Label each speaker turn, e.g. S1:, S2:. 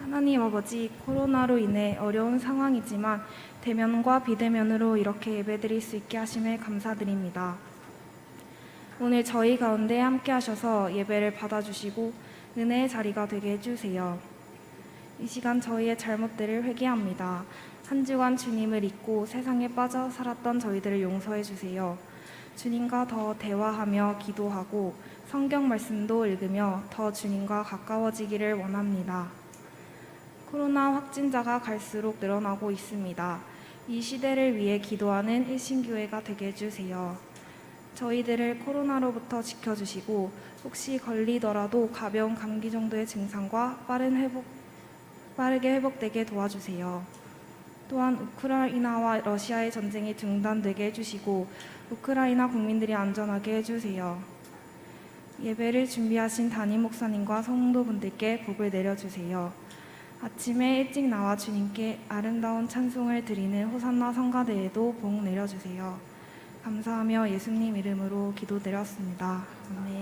S1: 하나님 아버지, 코로나로 인해 어려운 상황이지만 대면과 비대면으로 이렇게 예배드릴 수 있게 하심에 감사드립니다. 오늘 저희 가운데 함께 하셔서 예배를 받아주시고 은혜의 자리가 되게 해주세요. 이 시간 저희의 잘못들을 회개합니다. 한 주간 주님을 잊고 세상에 빠져 살았던 저희들을 용서해 주세요. 주님과 더 대화하며 기도하고 성경 말씀도 읽으며 더 주님과 가까워지기를 원합니다. 코로나 확진자가 갈수록 늘어나고 있습니다. 이 시대를 위해 기도하는 일신교회가 되게 해주세요. 저희들을 코로나로부터 지켜주시고 혹시 걸리더라도 가벼운 감기 정도의 증상과 빠른 회복, 빠르게 회복되게 도와주세요. 또한 우크라이나와 러시아의 전쟁이 중단되게 해주시고 우크라이나 국민들이 안전하게 해주세요. 예배를 준비하신 담임 목사님과 성도분들께 복을 내려주세요. 아침에 일찍 나와 주님께 아름다운 찬송을 드리는 호산나 성가대에도 복 내려주세요. 감사하며 예수님 이름으로 기도 드렸습니다. 아멘.